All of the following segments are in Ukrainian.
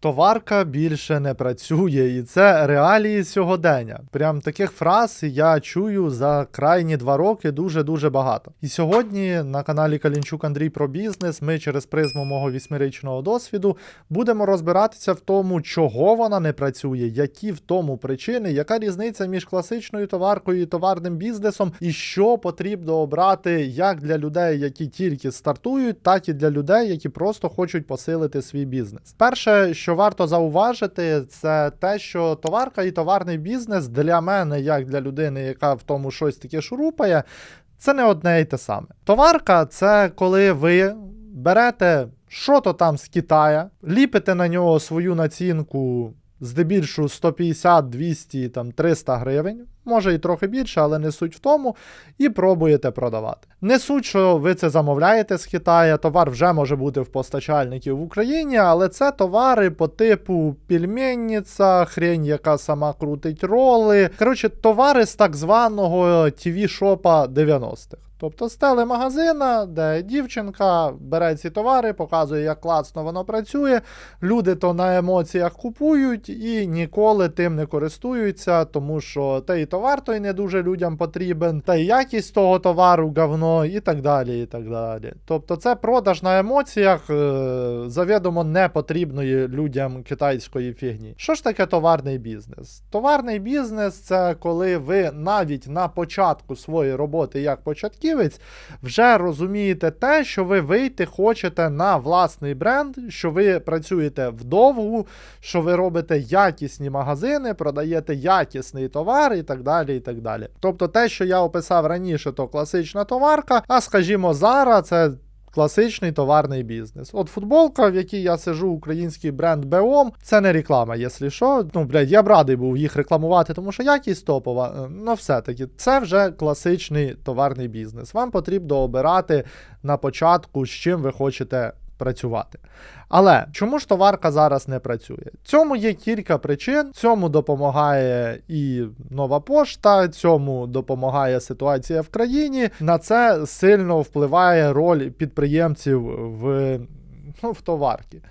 Товарка більше не працює, і це реалії сьогодення. Прям таких фраз я чую за крайні два роки дуже-дуже багато. І сьогодні на каналі Калінчук Андрій про бізнес ми через призму мого вісьмирічного досвіду будемо розбиратися в тому, чого вона не працює, які в тому причини, яка різниця між класичною товаркою і товарним бізнесом, і що потрібно обрати як для людей, які тільки стартують, так і для людей, які просто хочуть посилити свій бізнес. Перше, що варто зауважити, це те, що товарка і товарний бізнес для мене, як для людини, яка в тому щось таке шурупає, це не одне і те саме. Товарка це коли ви берете що-то там з Китая, ліпите на нього свою націнку. Здебільшого 150, 200, там 300 гривень, може і трохи більше, але не суть в тому, і пробуєте продавати. Не суть, що ви це замовляєте з Китаю, товар вже може бути в постачальників в Україні, але це товари по типу пельменниця, хрень, яка сама крутить роли. Коротше, товари з так званого TV-шопа 90-х. Тобто з телемагазина, де дівчинка бере ці товари, показує, як класно воно працює. Люди то на емоціях купують і ніколи тим не користуються, тому що і товар той не дуже людям потрібен, та й якість того товару говно, і так далі. і так далі. Тобто це продаж на емоціях е, завідомо не потрібної людям китайської фігні. Що ж таке товарний бізнес? Товарний бізнес це коли ви навіть на початку своєї роботи як початківець вже розумієте те, що ви вийти хочете на власний бренд, що ви працюєте вдовгу, що ви робите якісні магазини, продаєте якісний товар і так далі. і так далі. Тобто те, що я описав раніше, то класична товарка, а скажімо, зараз це. Класичний товарний бізнес. От футболка, в якій я сижу, український бренд Беом, це не реклама, якщо що. Ну, блядь, я б радий був їх рекламувати, тому що якість топова. е, Ну, все-таки, це вже класичний товарний бізнес. Вам потрібно обирати на початку, з чим ви хочете працювати. Але чому ж товарка зараз не працює? Цьому є кілька причин. Цьому допомагає і нова пошта, цьому допомагає ситуація в країні. На це сильно впливає роль підприємців в, ну, в товарки.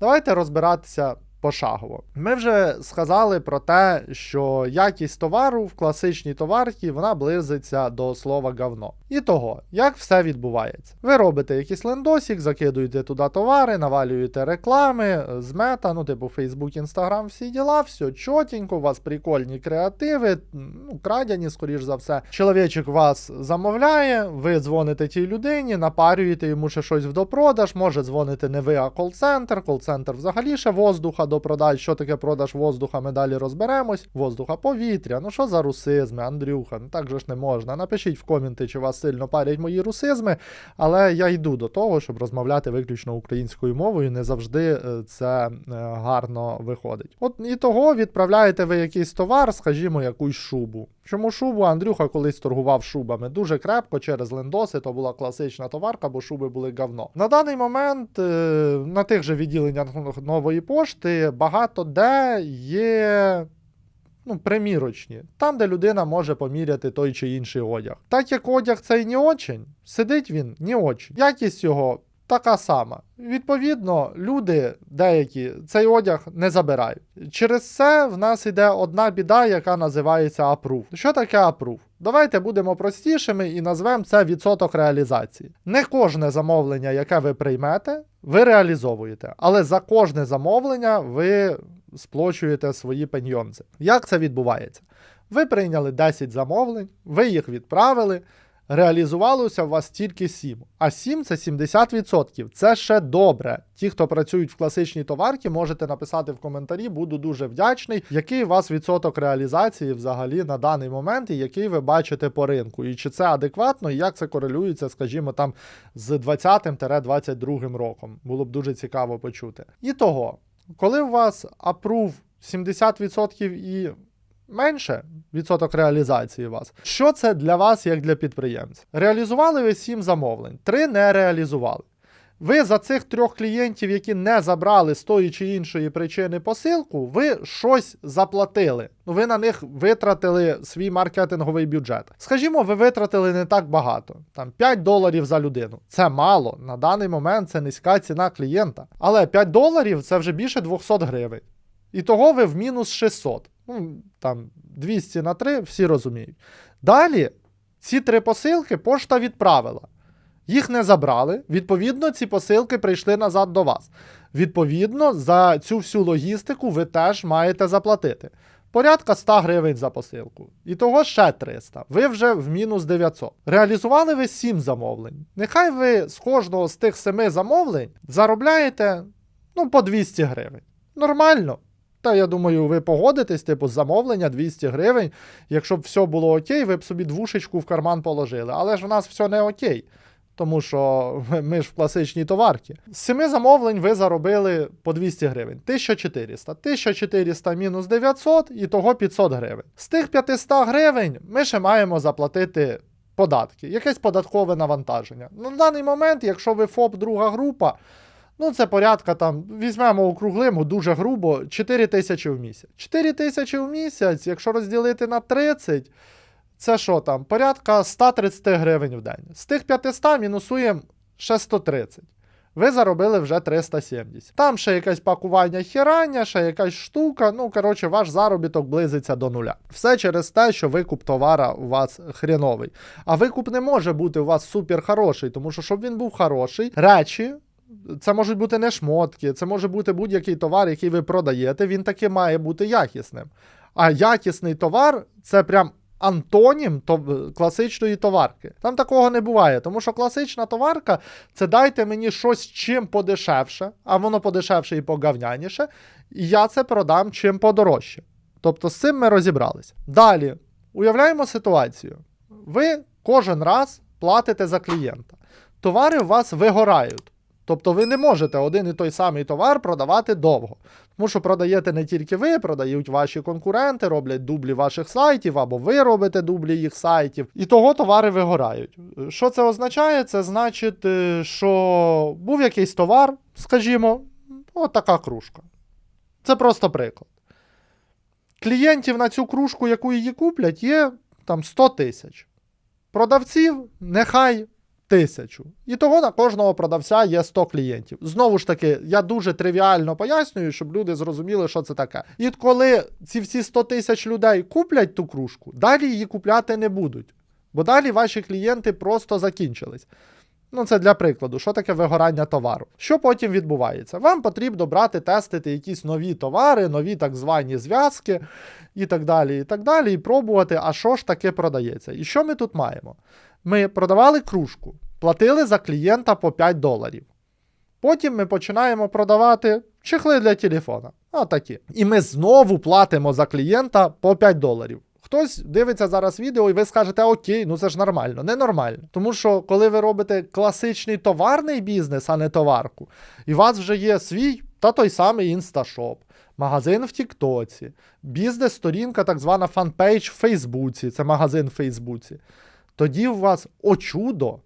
Давайте розбиратися. Пошагово. Ми вже сказали про те, що якість товару в класичній товарці вона близиться до слова говно. І того, як все відбувається. Ви робите якийсь лендосик, закидуєте туди товари, навалюєте реклами з мета, ну, типу Facebook, Instagram, всі діла, все чотенько, у вас прикольні креативи, ну, крадяні, скоріш за все. Чоловічок вас замовляє, ви дзвоните тій людині, напарюєте йому ще щось в допродаж, може дзвонити не ви, а кол-центр. Кол-центр взагалі ще воздуха допродать. Що таке продаж воздуха, ми далі розберемось. Воздуха, повітря. Ну що за русизми, Андрюха? Ну так же ж не можна. Напишіть в коменти, чи вас сильно парять мої русизми, але я йду до того, щоб розмовляти виключно українською мовою. Не завжди е, це е, гарно виходить. От і того відправляєте ви якийсь товар, скажімо, якусь шубу. Чому шубу? Андрюха колись торгував шубами дуже крепко через лендоси, то була класична товарка, бо шуби були говно. На даний момент е, на тих же відділеннях нової пошти багато де є. Ну, примірочні, там, де людина може поміряти той чи інший одяг. Так як одяг цей не очень, сидить він не очень. Якість його така сама. Відповідно, люди деякі цей одяг не забирають. Через це в нас іде одна біда, яка називається апрув. Що таке апрув? Давайте будемо простішими і назвемо це відсоток реалізації. Не кожне замовлення, яке ви приймете, ви реалізовуєте, але за кожне замовлення ви сплочуєте свої пеньйонзи. Як це відбувається? Ви прийняли 10 замовлень, ви їх відправили. Реалізувалося у вас тільки 7. А 7 це 70%. Це ще добре. Ті, хто працюють в класичній товарці, можете написати в коментарі, буду дуже вдячний, який у вас відсоток реалізації взагалі на даний момент, і який ви бачите по ринку. І чи це адекватно, і як це корелюється, скажімо, там з 20-22 роком. Було б дуже цікаво почути. І того, коли у вас апрув 70% і менше відсоток реалізації у вас. Що це для вас як для підприємця? Реалізували ви 7 замовлень, 3 не реалізували. Ви за цих трьох клієнтів, які не забрали з тої чи іншої причини посилку, ви щось заплатили. Ну, ви на них витратили свій маркетинговий бюджет. Скажімо, ви витратили не так багато, там 5 доларів за людину. Це мало. На даний момент це низька ціна клієнта. Але 5 доларів це вже більше 200 гривень. І того ви в мінус 600. Ну, там 200 на 3, всі розуміють. Далі ці три посилки пошта відправила. Їх не забрали. Відповідно, ці посилки прийшли назад до вас. Відповідно, за цю всю логістику ви теж маєте заплатити. Порядка 100 гривень за посилку. І того ще 300. Ви вже в мінус 900. Реалізували ви 7 замовлень. Нехай ви з кожного з тих 7 замовлень заробляєте ну, по 200 гривень. Нормально. Та я думаю, ви погодитесь, типу, замовлення 200 гривень. Якщо б все було окей, ви б собі двушечку в карман положили. Але ж в нас все не окей. Тому що ми ж в класичній товарці. З семи замовлень ви заробили по 200 гривень. 1400. 1400 мінус 900 і того 500 гривень. З тих 500 гривень ми ще маємо заплатити податки, якесь податкове навантаження. Ну, на даний момент, якщо ви ФОП друга група, ну це порядка там, візьмемо округлимо дуже грубо, 4 тисячі в місяць. 4 тисячі в місяць, якщо розділити на 30. Це що там? Порядка 130 гривень в день. З тих 500 мінусуємо ще 130. Ви заробили вже 370. Там ще якесь пакування хірання, ще якась штука. Ну, коротше, ваш заробіток близиться до нуля. Все через те, що викуп товара у вас хріновий. А викуп не може бути у вас супер хороший, тому що, щоб він був хороший, речі. Це можуть бути не шмотки, це може бути будь-який товар, який ви продаєте, він таки має бути якісним. А якісний товар це прям антонім класичної товарки. Там такого не буває, тому що класична товарка це дайте мені щось чим подешевше, а воно подешевше і погавняніше, і я це продам чим подорожче. Тобто з цим ми розібралися. Далі, уявляємо ситуацію. Ви кожен раз платите за клієнта. Товари у вас вигорають. Тобто ви не можете один і той самий товар продавати довго. Тому що продаєте не тільки ви, продають ваші конкуренти, роблять дублі ваших сайтів, або ви робите дублі їх сайтів, і того товари вигорають. Що це означає? Це значить, е, що був якийсь товар, скажімо, от така кружка. Це просто приклад. Клієнтів на цю кружку, яку її куплять, є там 100 тисяч. Продавців нехай тисячу. І того на кожного продавця є 100 клієнтів. Знову ж таки, я дуже тривіально пояснюю, щоб люди зрозуміли, що це таке. І коли ці всі 100 тисяч людей куплять ту кружку, далі її купляти не будуть. Бо далі ваші клієнти просто закінчились. Ну, це для прикладу, що таке вигорання товару. Що потім відбувається? Вам потрібно брати, тестити якісь нові товари, нові так звані зв'язки і так далі, і так далі, і пробувати, а що ж таке продається. І що ми тут маємо? Ми продавали кружку, платили за клієнта по 5 доларів. Потім ми починаємо продавати чехли для телефона. Отакі. І ми знову платимо за клієнта по 5 доларів. Хтось дивиться зараз відео, і ви скажете, окей, ну це ж нормально. Ненормально. Тому що, коли ви робите класичний товарний бізнес, а не товарку, і у вас вже є свій та той самий інсташоп, магазин в Тіктоці, бізнес-сторінка, так звана фанпейдж в Фейсбуці, це магазин в Фейсбуці. Тоді у вас, о чудо,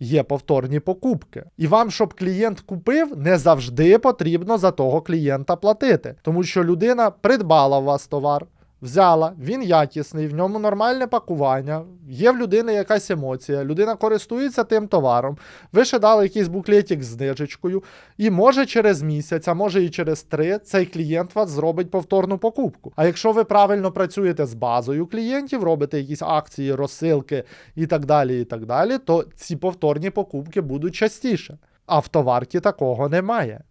є повторні покупки. І вам, щоб клієнт купив, не завжди потрібно за того клієнта платити. Тому що людина придбала у вас товар, взяла, він якісний, в ньому нормальне пакування, є в людини якась емоція, людина користується тим товаром, ви ще дали якийсь буклетик з знижечкою, і може через місяць, а може і через три, цей клієнт вас зробить повторну покупку. А якщо ви правильно працюєте з базою клієнтів, робите якісь акції, розсилки і так далі, і так далі, то ці повторні покупки будуть частіше. А в товарці такого немає.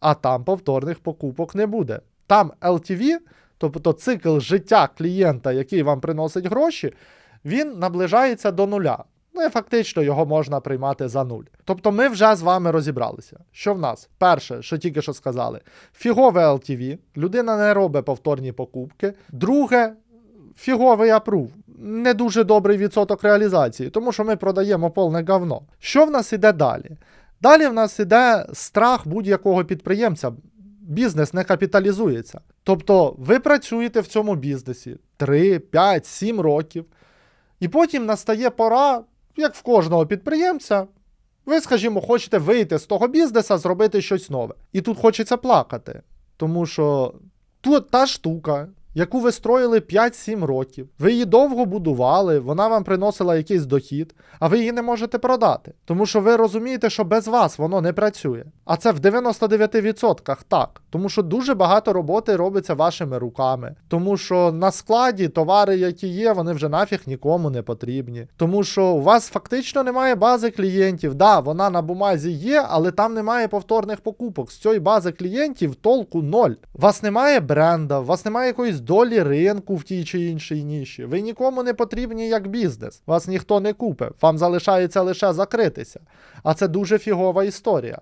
А там повторних покупок не буде. Там LTV Тобто цикл життя клієнта, який вам приносить гроші, він наближається до нуля. Ну і фактично його можна приймати за нуль. Тобто ми вже з вами розібралися. Що в нас? Перше, що тільки що сказали, фігове LTV, людина не робить повторні покупки. Друге, фіговий апрув. Не дуже добрий відсоток реалізації, тому що ми продаємо повне говно. Що в нас іде далі? Далі в нас іде страх будь-якого підприємця. Бізнес не капіталізується. Тобто ви працюєте в цьому бізнесі 3, 5, 7 років, і потім настає пора, як в кожного підприємця, Ви, скажімо, хочете вийти з того бізнеса, зробити щось нове. І тут хочеться плакати. Тому що тут та штука, яку ви строїли 5-7 років, ви її довго будували, вона вам приносила якийсь дохід, а ви її не можете продати. Тому що ви розумієте, що без вас воно не працює. А це в 99% так. Тому що дуже багато роботи робиться вашими руками. Тому що на складі товари, які є, вони вже нафіг нікому не потрібні. Тому що у вас фактично немає бази клієнтів. Да, вона на бумазі є, але там немає повторних покупок. З цієї бази клієнтів толку ноль. У вас немає бренда, у вас немає якоїсь долі ринку в тій чи іншій ніші. Ви нікому не потрібні як бізнес. Вас ніхто не купить. Вам залишається лише закритися. А це дуже фігова історія.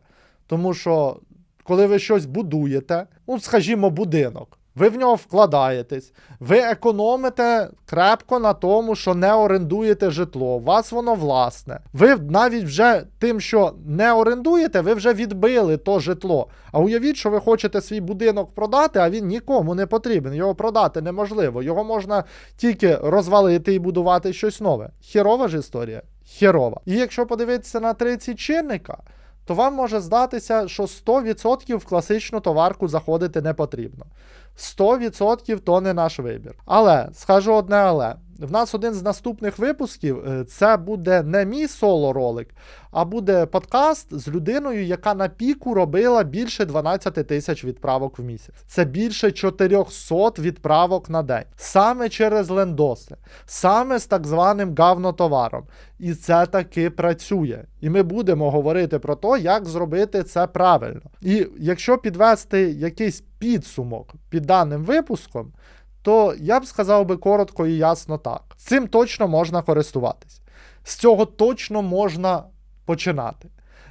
Тому що, коли ви щось будуєте, ну, скажімо, будинок. Ви в нього вкладаєтесь, ви економите крепко на тому, що не орендуєте житло. У вас воно власне. Ви навіть вже тим, що не орендуєте, ви вже відбили то житло. А уявіть, що ви хочете свій будинок продати, а він нікому не потрібен. Його продати неможливо. Його можна тільки розвалити і будувати щось нове. Херова ж історія. Херова. І якщо подивитися на 30 чинника, то вам може здатися, що 100% в класичну товарку заходити не потрібно. 100% то не наш вибір. Але скажу одне але. В нас один з наступних випусків е, це буде не мій соло-ролик, а буде подкаст з людиною, яка на піку робила більше 12 тисяч відправок в місяць. Це більше 400 відправок на день. Саме через лендоси, саме з так званим гавнотоваром. І це таки працює. І ми будемо говорити про те, як зробити це правильно. І якщо підвести якийсь підсумок під даним випуском, то я б сказав би коротко і ясно так. Цим точно можна користуватись. З цього точно можна починати.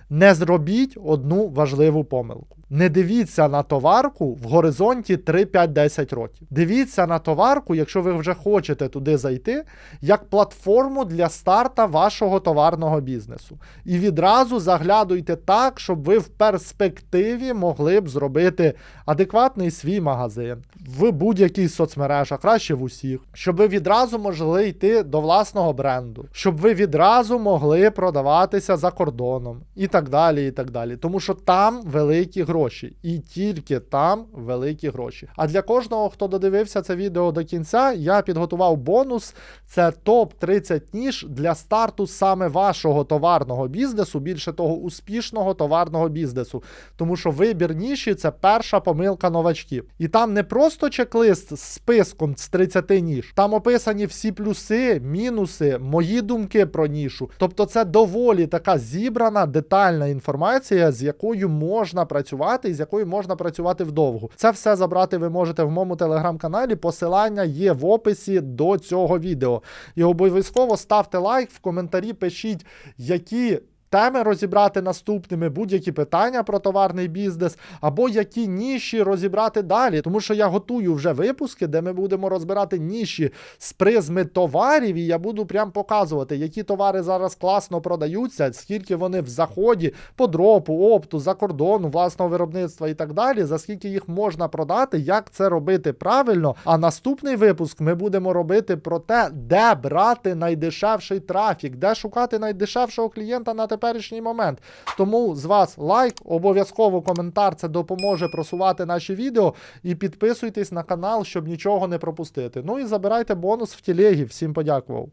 Не зробіть одну важливу помилку. Не дивіться на товарку в горизонті 3, 5, 10 років. Дивіться на товарку, якщо ви вже хочете туди зайти, як платформу для старта вашого товарного бізнесу. І відразу заглядуйте так, щоб ви в перспективі могли б зробити адекватний свій магазин в будь-якій соцмережах, краще в усіх, щоб ви відразу могли йти до власного бренду, щоб ви відразу могли продаватися за кордоном і так далі. і так далі. Тому що там великі гроші, і тільки там великі гроші. А для кожного, хто додивився це відео до кінця, я підготував бонус. Це топ 30 ніж для старту саме вашого товарного бізнесу, більше того, успішного товарного бізнесу. Тому що вибір ніші це перша помилка новачків. І там не просто чек-лист з списком з 30 ніж, там описані всі плюси, мінуси, мої думки про нішу. Тобто, це доволі така зібрана, детальна інформація, з якою можна працювати і з якою можна працювати вдовго. Це все забрати ви можете в моєму телеграм-каналі. Посилання є в описі до цього відео. І обов'язково ставте лайк, в коментарі пишіть, які. Теми розібрати наступними, будь-які питання про товарний бізнес, або які ніші розібрати далі. Тому що я готую вже випуски, де ми будемо розбирати ніші з призми товарів, і я буду прям показувати, які товари зараз класно продаються, скільки вони в заході по дропу, опту, за кордону, власного виробництва і так далі, за скільки їх можна продати, як це робити правильно. А наступний випуск ми будемо робити про те, де брати найдешевший трафік, де шукати найдешевшого клієнта на теперішній момент. Тому з вас лайк, обов'язково коментар, це допоможе просувати наші відео. І підписуйтесь на канал, щоб нічого не пропустити. Ну і забирайте бонус в тілегі. Всім подякував.